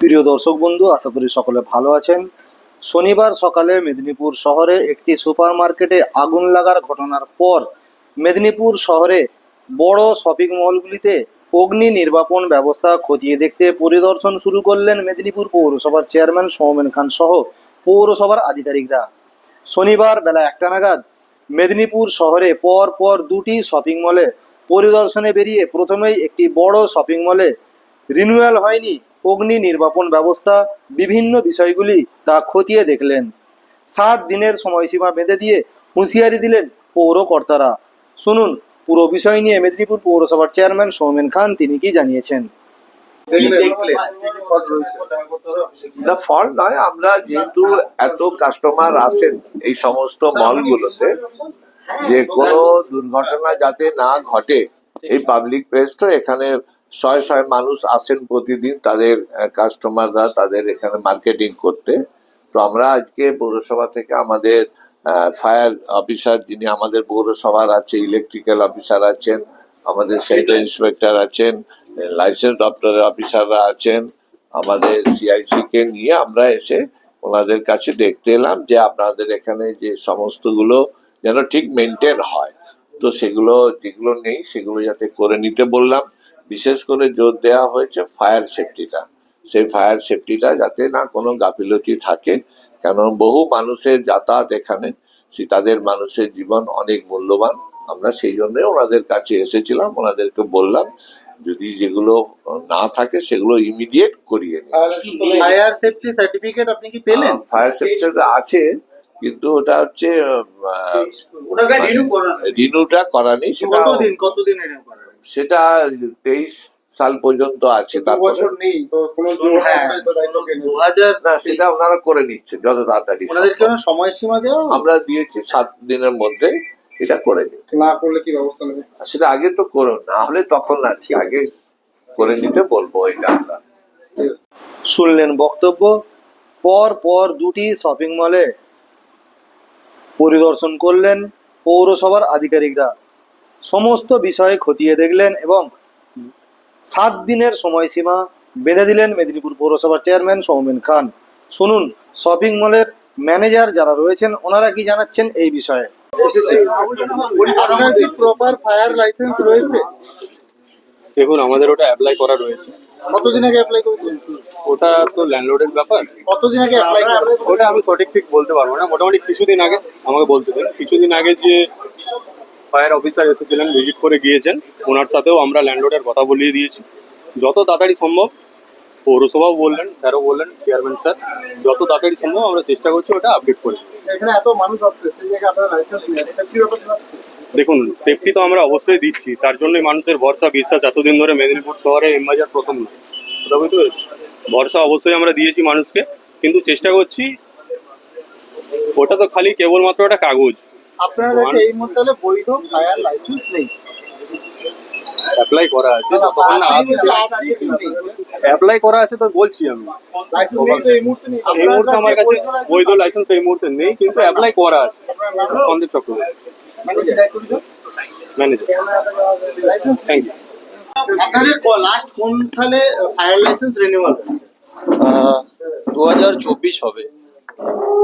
প্রিয় দর্শক বন্ধু, আশা করি সকলে ভালো আছেন। শনিবার সকালে মেদিনীপুর শহরে একটি সুপার মার্কেটে আগুন লাগার ঘটনার পর মেদিনীপুর শহরে বড় শপিং মলগুলিতে অগ্নি নির্বাপন ব্যবস্থা খতিয়ে দেখতে পরিদর্শন শুরু করলেন মেদিনীপুর পৌরসভার চেয়ারম্যান সৌমেন খান সহ পৌরসভার আধিকারিকরা। শনিবার বেলা একটা নাগাদ মেদিনীপুর শহরে পর পর দুটি শপিং মলে পরিদর্শনে বেরিয়ে প্রথমেই একটি বড় শপিং মলে রিনিউয়াল হয়নি অগ্নি নির্বাপন ব্যবস্থা, বিভিন্ন বিষয়গুলি তা খতিয়ে দেখলেন। সাত দিনের সময়সীমা বেঁধে দিয়ে হুঁশিয়ারি দিলেন পৌর কর্তারা শুনুন, পুরো বিষয় নিয়ে মেদিনীপুর পৌরসভার চেয়ারম্যান সৌমেন খান তিনি কি জানিয়েছেন? না নয়, আমরা যেহেতু এত কাস্টমার আসেন এই সমস্ত মলগুলোতে, যে কোনো দুর্ঘটনা যাতে না ঘটে, এই পাবলিক প্লেস তো এখানে শয়ে শয়ে মানুষ আসেন প্রতিদিন তাদের কাস্টমাররা তাদের এখানে মার্কেটিং করতে। তো আমরা আজকে পৌরসভা থেকে আমাদের ফায়ার অফিসার যিনি আমাদের পৌরসভার আছে ইলেকট্রিক্যাল অফিসার আছেন আমাদের সেন্ট্রাল ইন্সপেক্টর আছেন লাইসেন্স দপ্তরের অফিসাররা আছেন আমাদের সিআইসি কে নিয়ে আমরা এসে ওনাদের কাছে দেখতে এলাম যে আপনাদের এখানে যে সমস্তগুলো যেন ঠিক মেনটেন হয়। তো সেগুলো যেগুলো নেই সেগুলো যাতে করে নিতে বললাম। বিশেষ করে জোর দেওয়া হয়েছে ফায়ার সেফটিটা সেই ফায়ার সেফটিটা যাতে না কোনো গাফিলতি থাকে। কেন বহু মানুষের যাতায়াত এখানে সে তাদের মানুষের জীবন অনেক মূল্যবান। আমরা সেই জন্য ওনাদের কাছে এসেছিলাম ওনাদেরকে বললাম যদি যেগুলো না থাকে সেগুলো ইমিডিয়েট করিয়ে নিন। ফায়ার সেফটি সার্টিফিকেট আপনি কি পেলেন? ফায়ার সেফটি আছে কিন্তু ওটা হচ্ছে করানো। রিনুটা করা নেই সেটা কতদিন কতদিন রিনিউ করানো? সেটা তেইশ সাল পর্যন্ত আছে তারপরে। নেই তো কোনো হ্যাঁ সেটা ওনারা করে নিচ্ছে যত তাড়াতাড়ি সময়সীমা দেওয়া আমরা দিয়েছি সাত দিনের মধ্যে এটা করে নিতে। না করলে কি ব্যবস্থা নেবে? সেটা আগে তো করো না হলে তখন আছি আগে করে নিতে বলব এটা আমরা। শুনলেন বক্তব্য পর পর দুটি শপিং মলে পরিদর্শন করলেন পৌরসভার আধিকারিকরা। সমস্ত বিষয়ে খতিয়ে দেখলেন এবং সাত দিনের সময়সীমা বেঁধে দিলেন মেদিনীপুর পৌরসভার চেয়ারম্যান সৌমেন খান। শুনুন শপিং মলের ম্যানেজার যারা রয়েছেন ওনারা কি জানাচ্ছেন এই বিষয়ে? প্রপার ফায়ার লাইসেন্স রয়েছে। দেখুন আমাদের ওটা অ্যাপ্লাই করা রয়েছে। কতদিন আগে অ্যাপ্লাই করেছেন? ওটা তো ল্যান্ডলোডের ব্যাপার। কতদিন আগে অ্যাপ্লাই করেছেন? ওটা আমি সঠিক ঠিক বলতে পারব না। মোটামুটি কিছুদিন আগে আমাকে বলতে দিন। কিছুদিন আগে যে ফায়ার অফিসার এসেছিলেন ভিজিট করে গিয়েছেন। ওনার সাথেও আমরা ল্যান্ডলোডের কথা বলিয়ে দিয়েছি। যত তাড়াতাড়ি সম্ভব পৌরসভাও বললেন স্যারও বললেন চেয়ারম্যান স্যার যত তাড়াতাড়ি সম্ভব আমরা চেষ্টা করছি ওটা আপডেট করে। এখানে এত মানুষ আসছে সেই জায়গায় আপনারা লাইসেন্স নেই সেফটি ব্যাপার দেখুন সেফটি তো আমরা অবশ্যই দিচ্ছি তার জন্যই মানুষের ভরসা বিশ্বাস এতদিন ধরে মেদিনীপুর শহরে এমবাজার প্রথম বুঝতে পেরেছ? ভরসা অবশ্যই আমরা দিয়েছি মানুষকে কিন্তু চেষ্টা করছি ওটা তো খালি কেবলমাত্র একটা কাগজ। আপনার কাছে এই মুহূর্তে হলে বৈধ ফায়ার লাইসেন্স নেই। অ্যাপ্লাই করা আছে যতক্ষণ না আসছে অ্যাপ্লাই করা আছে তো বলছি আমি। লাইসেন্স নেই তো এই মুহূর্তে নেই। এই মুহূর্তে আমার কাছে বৈধ লাইসেন্স এই মুহূর্তে নেই কিন্তু অ্যাপ্লাই করা আছে। Sandeep Chakraborty. Manager thank you আপনাদের লাস্ট কোন সালে ফায়ার লাইসেন্স রিনিউয়াল হয়েছে? দু হাজার চব্বিশ হবে।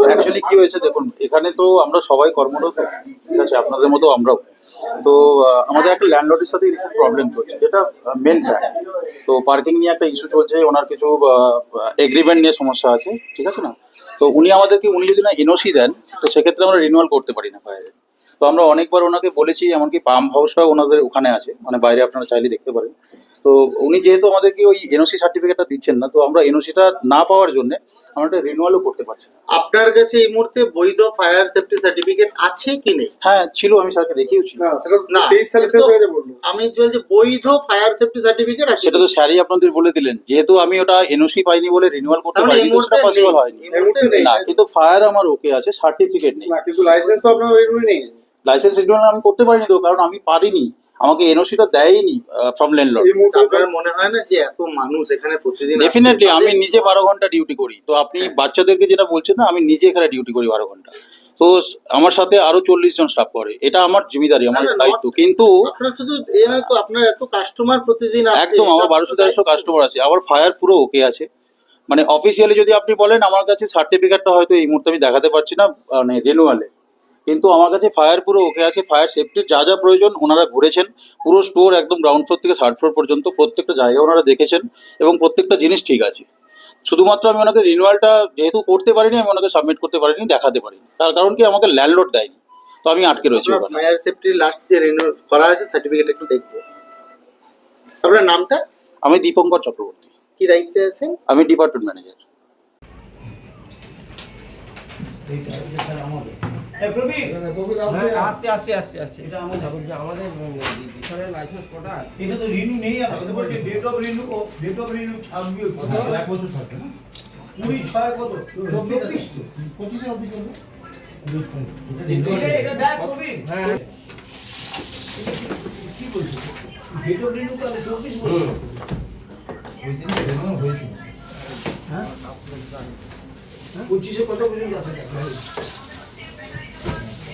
তো অ্যাকচুয়ালি কি হয়েছে দেখুন, এখানে তো আমরা সবাই কর্মরত, ঠিক আছে, আপনাদের মতো আমরাও। তো আমাদের একটা ল্যান্ডলর্ডের সাথে রিসেন্ট প্রবলেম চলছে, যেটা মেন ফ্যাক্ট তো পার্কিং নিয়ে একটা ইস্যু চলছে, ওনার কিছু এগ্রিমেন্ট নিয়ে সমস্যা আছে, ঠিক আছে না? তো উনি আমাদেরকে, উনি যদি না এনওসি দেন, তো সেক্ষেত্রে আমরা রিনিউয়াল করতে পারি না ফায়ারে তো আমরা অনেকবার ওনাকে বলেছি, এমনকি পাম্প হাউসটাও ওনাদের ওখানে আছে মানে বাইরে আপনারা চাইলে দেখতে পারেন। তো উনি যেহেতু আমাদেরকে ওই এনওসি সার্টিফিকেটটা দিচ্ছেন না তো আমরা এনওসিটা না পাওয়ার জন্য আমরা একটা রিনিউয়ালও করতে পারছি আপনার কাছে এই মুহূর্তে বৈধ ফায়ার সেফটি সার্টিফিকেট আছে কি নেই? হ্যাঁ ছিল আমি স্যারকে দেখিয়েছি। না সেটা না, তেইশ সালে শেষ হয়ে গেছে আমি বলছি বৈধ ফায়ার সেফটি সার্টিফিকেট আছে সেটা তো স্যারই আপনাদের বলে দিলেন। যেহেতু আমি ওটা এনওসি পাইনি বলে রিনিউয়াল করতে পারিনি এই তো মুহূর্তে সেটা পসিবল হয়নি। এই মুহূর্তে নেই। না কিন্তু ফায়ার আমার ওকে আছে সার্টিফিকেট নেই। না কিন্তু লাইসেন্স তো আপনার নেই। লাইসেন্স রিনিউয়াল আমি করতে পারিনি তো কারণ আমি পারিনি। আমাকে এনওসিটা দেয়নি ফ্রম ল্যান্ডলর্ড আপনার মনে হয় না যে এত মানুষ এখানে প্রতিদিন ডেফিনেটলি আমি নিজে বারো ঘণ্টা ডিউটি করি। তো আপনি বাচ্চাদেরকে যেটা বলছেন না আমি নিজে এখানে ডিউটি করি বারো ঘণ্টা। তো আমার সাথে আরও চল্লিশ জন স্টাফ করে। এটা আমার জিম্মেদারি আমার দায়িত্ব। কিন্তু আপনার এত কাস্টমার প্রতিদিন একদম আমার বারোশো তেরোশো কাস্টমার আছে। আমার ফায়ার পুরো ওকে আছে। মানে অফিসিয়ালি যদি আপনি বলেন আমার কাছে সার্টিফিকেটটা হয়তো এই মুহূর্তে আমি দেখাতে পারছি না মানে রেনুয়ালে কিন্তু আমার কাছে ফায়ার পুরো ওকে আছে ফায়ার সেফটির যা যা প্রয়োজন ওনারা ঘুরেছেন পুরো স্টোর একদম গ্রাউন্ড ফ্লোর থেকে থার্ড ফ্লোর পর্যন্ত প্রত্যেকটা জায়গা ওনারা দেখেছেন এবং প্রত্যেকটা জিনিস ঠিক আছে। শুধুমাত্র আমি ওনাকে রিনিউয়ালটা যেহেতু করতে পারিনি আমি ওনাকে সাবমিট করতে পারিনি দেখাতে পারিনি। তার কারণ কি আমাকে ল্যান্ডলোড দেয়নি। তো আমি আটকে রয়েছি ওখানে। ফায়ার সেফটি লাস্ট যে রিনিউ করা আছে সার্টিফিকেট একটু দেখব। আপনার নামটা? আমি দীপঙ্কর চক্রবর্তী। কি দায়িত্বে আছেন? আমি ডিপার্টমেন্ট ম্যানেজার আসছে আসছে আসছে আসছে। এটা আমাদের। আমাদের লাইসেন্স কোটা এটা তো রিনিউ নেই আপনাদের date of renew date of renew থাকবে এক বছর থাকে কুড়ি ছয় কত? চব্বিশ তো। পঁচিশে অবধি চলবে। এটা দেখ প্রবীণ হ্যাঁ। কি বলছিস? ডেট অফ রিনিউ কত চব্বিশ বছর। ওই দিন হয়েছিল। হ্যাঁ? পঁচিশে কত পর্যন্ত আছে?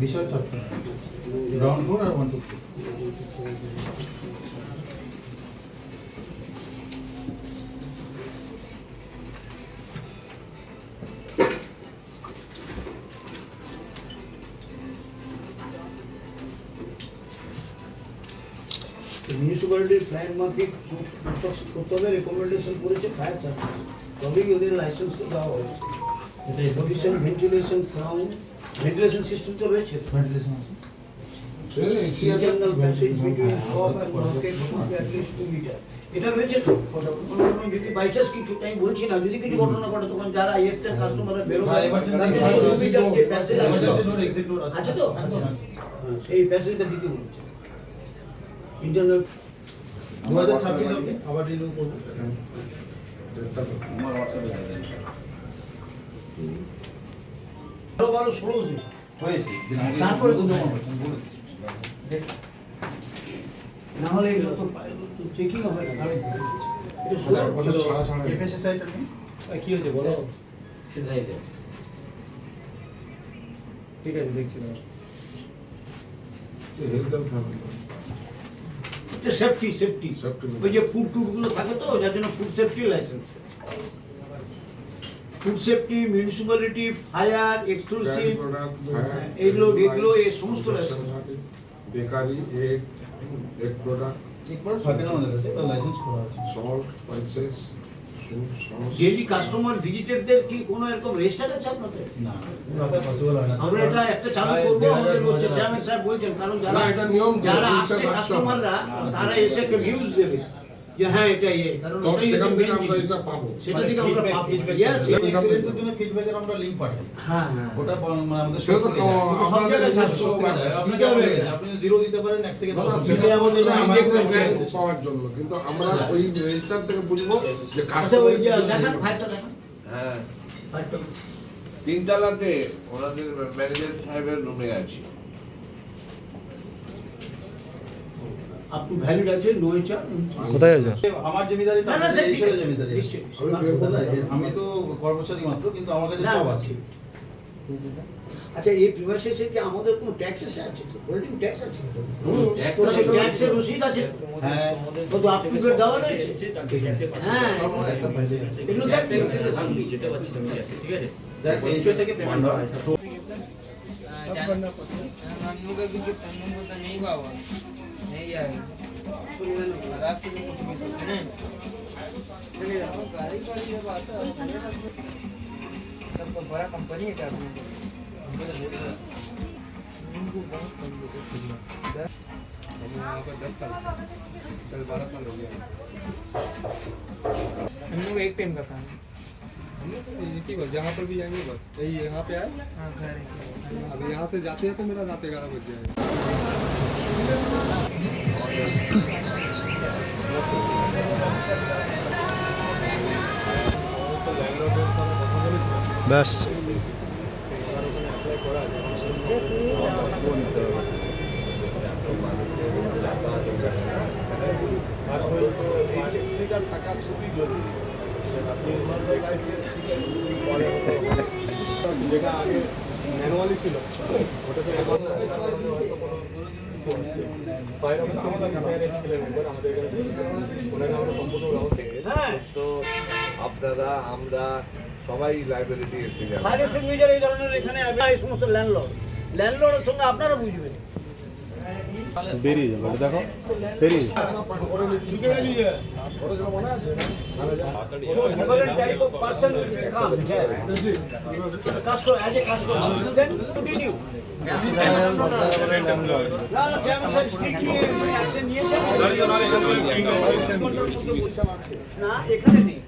বিশাল চক্র গ্রাউন্ড ফ্লোর আর ওয়ান টু মিউনিসিপ্যালিটির প্ল্যান মাফিক প্রস্তাব করতে হবে রেকমেন্ডেশন করেছে ফায়ার সার্ভিস তবেই ওদের লাইসেন্স তো দেওয়া হয়েছে ভবিষ্যৎ ভেন্টিলেশন ফ্রাউন্ড ভেন্টিলেশন সিস্টেম তো রয়েছে। ভেন্টিলেশন এটা রয়েছে তো? যদি বাই চান্স কিছু আমি বলছি না। যদি কিছু ঘটনা ঘটে তখন যারা মিটার যে প্যাসেজ আছে তো? হ্যাঁ, সেই প্যাসেজটা দিতে বলছে। ইন্টারনাল দু হাজার ছাব্বিশ আবার রিনিউ করব বারো বারো ষোলো দিন হয়েছে। তারপরে তো না হলে এগুলো তো চেকিং হবে না তাহলে এটা শুধু- এফএসএসআইটা নেই কি হয়েছে বলো? ঠিক আছে দেখছি সেফটি সেফটি ওই যে ফুড টুডগুলো থাকে তো যার জন্য food safety license food safety municipality fire exclusive এগুলো এগুলো এই সমস্ত bakery egg egg product daily customer ভিজিটারদের কি কোনো এরকম রেজিস্টার আছে আপনাদের? না আমরা এটা একটা চালু করব আমাদের বলছে চেয়ারম্যান সাহেব বলছেন কারণ যারা যারা আসছে কাস্টমাররা তারা এসে একটা ভিউজ দেবে। যে হ্যাঁ এটা ইয়ে কারণ ওটাই সেখান থেকে আমরা এটা পাবো। সেটা থেকে আমরা পাবো। yes. এক্সপেরিয়েন্সের জন্য ফিডব্যাকের আমরা লিংক পাঠাই হ্যাঁ হ্যাঁ। ওটা মানে আমাদের সব জায়গায়। আপনি জিরো দিতে পারেন এক থেকে দশ সেটা আমাদের। পাওয়ার জন্য। কিন্তু আমরা ওই রেজিস্টার থেকে বুঝব যে আচ্ছা ওই যে দেখান ফাইলটা দেখান। হ্যাঁ। ফাইলটা তিনতলাতে ওনাদের ম্যানেজার সাহেবের রুমে আছি। আপ টু ভ্যালিড আছে নো ইচ্ছা কোথায় আছে? আমার জমিদারি না না সেটা জমিদারি। আমি তো কর্মচারী মাত্র কিন্তু আমার কাছে সব আছে। আচ্ছা এই প্রিমাইসেসে কি আমাদের কোনো ট্যাক্সেস আছে তো? হোল্ডিং ট্যাক্স আছে? তো। সেই ট্যাক্সের রসিদ আছে হ্যাঁ। তো তো আপনি বের দেওয়া রয়েছে? হ্যাঁ। এগুলো ট্যাক্সের রসিদ। আছে আমি যেটা পাচ্ছি তুমি আছে ঠিক আছে? ট্যাক্স ইনচো থেকে পেমেন্ট হয়। জানা নম্বর কিছু নম্বরটা নেই বাবা। सकते हैं। गाड़ी गाड़ी जब आता है। तो है क्या हम लोग एक टाइम का था ठीक जहाँ पर भी जाएँगे बस। यही यहाँ पे आए। हाँ घर अब यहाँ से जाते हैं तो मेरा रात ग्यारह बज जाएगा। ব্যাস। যেটা আগে ম্যানুয়ালি তো আপনারা আমরা সবাই লাইব্রেরিতে এসে যাব ফায়ার এই ধরনের এখানে এই সমস্ত ল্যান্ডলর্ড ল্যান্ডলর্ডের সঙ্গে আপনারা বুঝবেন বেরিয়ে যাবে। দেখো বেরিয়ে না, এখানে নেই।